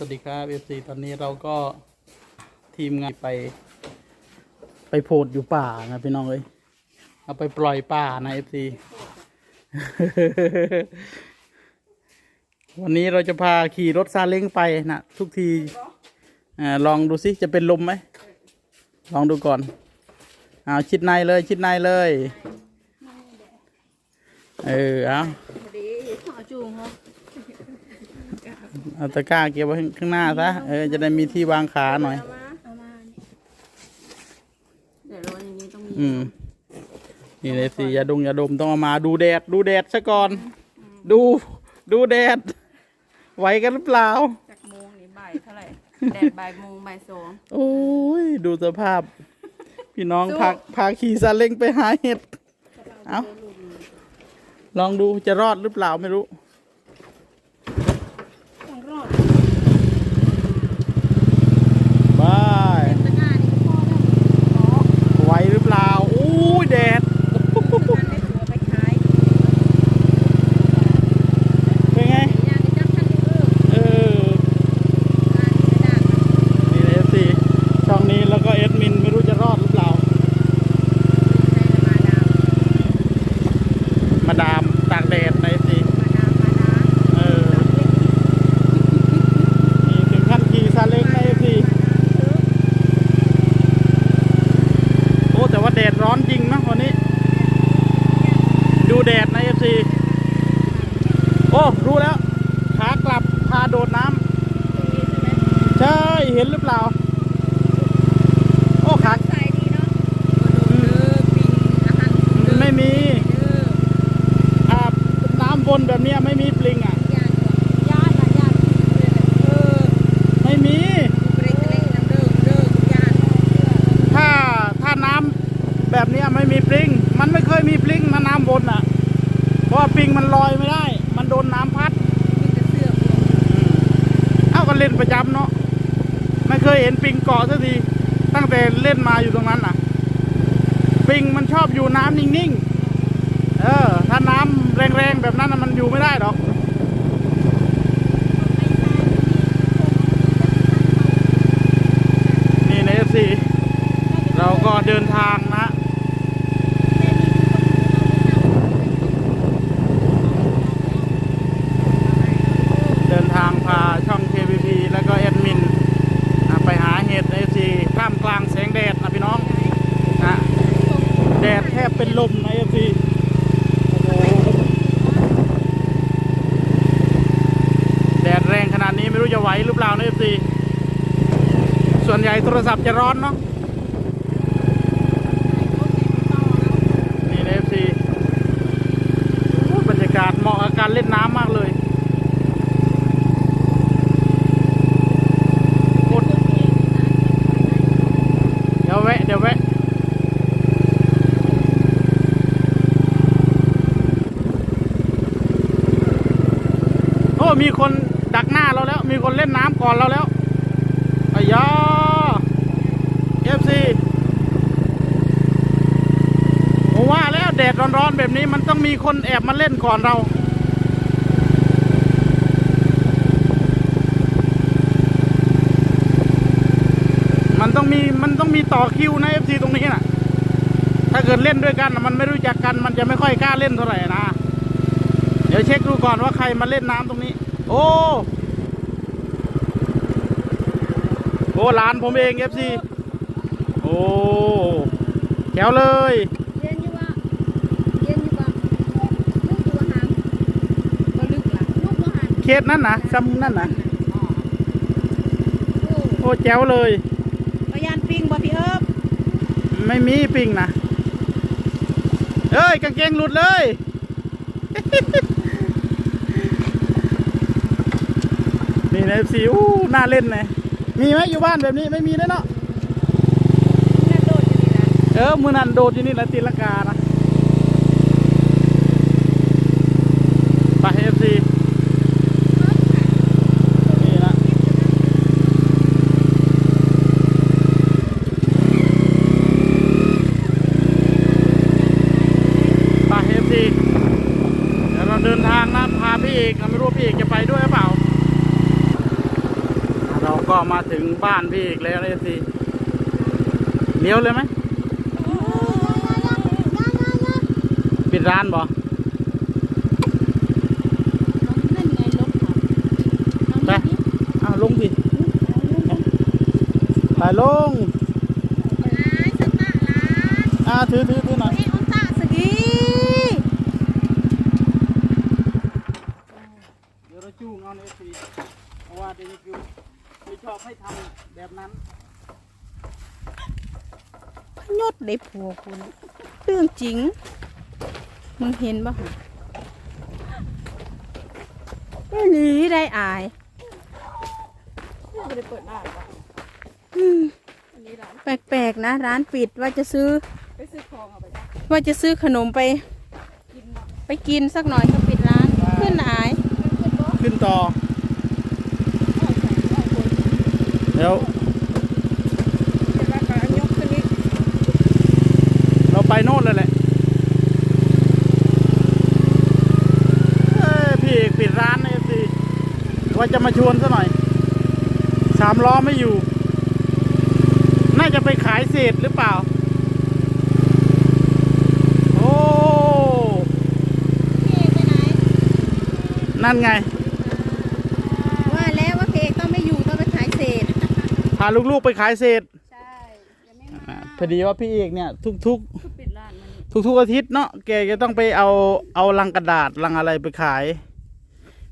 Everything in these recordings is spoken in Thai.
สวัสดีครับเอฟซีตอนนี้เราก็ทีมงานไป ไปโพดอยู่ป่านะพี่น้องเอ้ยเอาไปปล่อยป่านะเอฟซีวันนี้เราจะพาขี่รถซาเล้งไปนะทุกทีอลองดูสิจะเป็นลมไหมลองดูก่อนเอาชิดในเลยชิดในเลย เออเอาดีขอจูงเขา เอาตะกร้าเก็บไว้ข้างหน้าซะเออจะได้มีที่วางขาหน่อย เอามาเอามานี่เดี๋ยววันนี้ต้องมีอืม นี่เลยสิยาดงยาดมต้องเอามาดูแดด ดูแดดซะก่อน ดู ดูแดด ไหวกันหรือเปล่า จากโมงนี่บ่ายเท่าไหร่ แดดบ่ายโมงบ่ายสอง โอ้ย ดูสภาพ พี่น้องสู้ พาพาขี่ซาเล้งไปหาเห็ด เอาลองดูจะรอดหรือเปล่าไม่รู้ ต้องรอด บาย ตะงานนี่ก็พอแล้วอ๋อ ไหวหรือเปล่าอู้ยแดด การได้ตัวไปขาย เป็นไง ย่างจับทันเออ เออ งานกระดาษมัน นี่เอฟซีช่องนี้แล้วก็เอดมินไม่รู้จะรอดหรือเปล่า ใช้มาดาม มาดามตากแดดในเอฟซี มาดามมาดาม เออ นี่ถึงขั้นขี่ซาเล้งในเอฟซีโอ้แต่ว่าแดดร้อนจริงนะวันนี้ ดูแดดในเอฟซีโอ้รู้แล้ว ขากลับพาโดดน้ำใช่ เห็นหรือเปล่า โอ้ขา ใส่ดีเนาะเด้อปิงอาหารเด้อ ไม่มี เด้อ อ่าน้ำวนแบบเนี้ยไม่มีปลิงอะ ย่านย่านมาย่านเออ ไม่มี เบรกเล็กน้ำเด้อเด้อย่าน ถ้าถ้าน้ำแบบเนี้ยไมีปลิง มันไม่เคยมีปลิงนะน้ำวนอะ เพราะปลิงมันลอยไม่ได้ มันโดนน้ำพัดเอ้าก็เล่นประจำเนาะ ไม่เคยเห็นปลิงเกาะสักที ตั้งแต่เล่นมาอยู่ตรงนั้นน่ะ ปลิงมันชอบอยู่น้ำนิ่งๆ เออ ถ้าน้ำแรงๆแบบนั้นมันอยู่ไม่ได้หรอกนี่ในเอฟซีเราก็เดินทางนะ เดินทางพาช่อง KPP แล้วก็แอดมินอะไปหาเห็ดในเอฟซีท่ามกลางแสงแดดนะพี่น้องนะแดดแท บเป็นลมในเอฟซีแดดแรงขนาดนี้ไม่รู้จะไหวหรือเปล่าในเอฟซีส่วนใหญ่โทรศัพท์จะร้อนเนาะนี่ในเอฟซีบรรยากาศเหมาะกับการเล่นน้ำมากเลย หมดเดี๋ยวแวะ เดี๋ยวแวะ โอ้ มีคนดักหน้าเราแล้ว มีคนเล่นน้ำก่อนเราแล้วอายาเอฟซีผมว่าแล้วแดดร้อนๆแบบนี้มันต้องมีคนแอบมาเล่นก่อนเรามันต้องมีมันต้องมีต่อคิวนะเอฟซีตรงนี้นะถ้าเกิดเล่นด้วยกันมันไม่รู้จักกัน มันจะไม่ค่อยกล้าเล่นเท่าไหร่นะ เดี๋ยวเช็คดูก่อนว่าใครมาเล่นน้ำตรงนี้ โอ้โอ้หลานผมเองเอฟซีโอ้แถวเลยเย็นอยู่ว่าเย็นอยู่ว่าลูกตัวหางบ่ลึกล่ะลูกตัวหางเคสนั่นนะซ้ำนั่นนะอ๋อโอ้โอ้แจ๋วเลยพยานปิงบ่พี่เอิบไม่มีปิงนะเอ้ยกางเกงหลุดเลย นี่นะสีอู้น่าเล่นเลยมีไหมอยู่บ้านแบบนี้ไม่มีแน่เนาะนั่นโดดอนเออมือนันโดดอยู่นี่แหละตีลังกานะไปเอฟซีนี่นะไปเอฟซีเดี๋ยวเราเดินทางนะพาพี่เอกนะไม่รู้พี่เอกจะไปด้วยหรือเปล่า มาถึงบ้านพี่อีกแล้วนะสิเลี้ยวเลยไหมปิดร้านบ่นั่นไงรถค่ะไปอ้าวลงดิไปลงร้านสตาร์ร้านอ่าถือถือถือหน่อยเอ้ออนตาสกีเดี๋ยวเราจูงเอาในสีเพราะว่าเดนิคิว ไม่ชอบให้ทำแบบนั้นยศได้ผัวคุณเรื่องจริง มึงเห็นป่ะไม่หนีได้อายไม่ได้เปิดหน้าหรออืมอันนี้ร้านแปลกๆนะ ร้านปิดว่าจะซื้อ ไปซื้อของเอาไปได้ว่าจะซื้อขนมไป กินเนาะไปกินสักหน่อยก็ปิดร้าน ขึ้นอาย ขึ้นต่อ แล้วแล้วเราไปโน่นเลยแหละพี่เอกปิดร้านนะสิว่าจะมาชวนซะหน่อยสามล้อไม่อยู่ น่าจะไปขายเศษหรือเปล่า โอ้นั่นไง ว่าแล้วว่าพี่เอกต้องไม่อยู่ต้องไปขายเศษ พาลูกๆไปขายเศษใช่ยังไม่อ่ามาพอดีว่าพี่เอกเนี่ยทุกคือปิดร้านมันนี่ๆทุกๆอาทิตย์เนาะแกจะต้องไปเอาเอาลังกระดาษลังอะไรไปขาย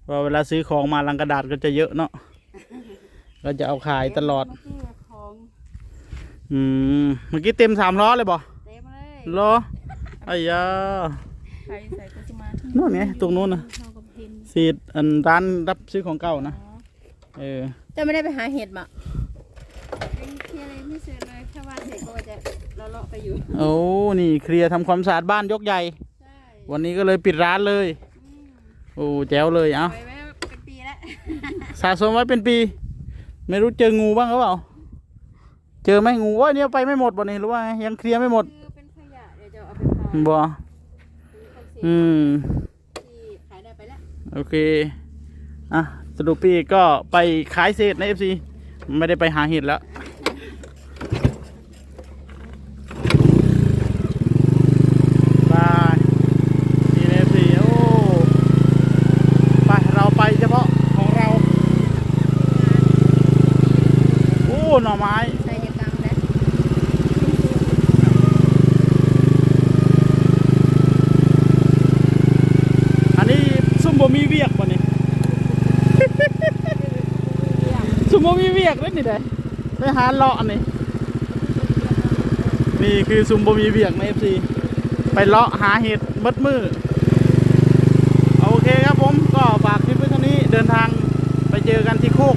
ว่าเวลาซื้อของมาลังกระดาษก็จะเยอะเนาะเราจะเอาขายตลอด เมื่อกี้ของอืมเมื่อกี้เต็มสามล้อเลยบ่เต็มเลยล้อไอ้ยา ใครใส่กุจิมานู่นไงตรงนู้นนะเท่ากับเพนสีดอันร้านรับซื้อของเก่านะอ๋อเออ จะไม่ได้ไปหาเห็ดมะเป็นเค ลียร์อะไรไม่เสร็จเลยแค่ว่าเสร็จก็จะเลาะๆไปอยู่โอ้นี่เคลียร์ทำความสะอาดบ้านยกใหญ่ ใช่วันนี้ก็เลยปิดร้านเลย อืมโอ้แจ๋วเลยเอ้าปล่อยไว้เป็นปีแล้วสะสมไว้เป็นปี ไม่รู้เจองูบ้างหรือเปล่า เจอไหมงูว่าเนี่ยไปไม่หมดบ่นี่หรือว่าไงยังเคลียร์ไม่หมดคือเป็นขยะเดี๋ยวจะเอาไปเผาบ่คือคอนเซ็ปต์อืม ที่ขายได้ไปแล้วโอเค อะสรุปพี่ก็ไปขายเศษในเอฟซีไม่ได้ไปหาเห็ดแล้วบ หน่อไม้ ใส่เด็กกลางนะอันนี้ซุ่มบ่มีเวียกป่นี่ ซุ่มบ่มีเวียกเล่นนี่เด้ไปหาเลาะนี่ นี่คือซุ่มบ่มีเวียกในเอฟซีไปเลาะหาเห็ดมัดมือโอเคครับผมก็ฝากคลิปไว้เท่นี้เดินทางไปเจอกันที่โคก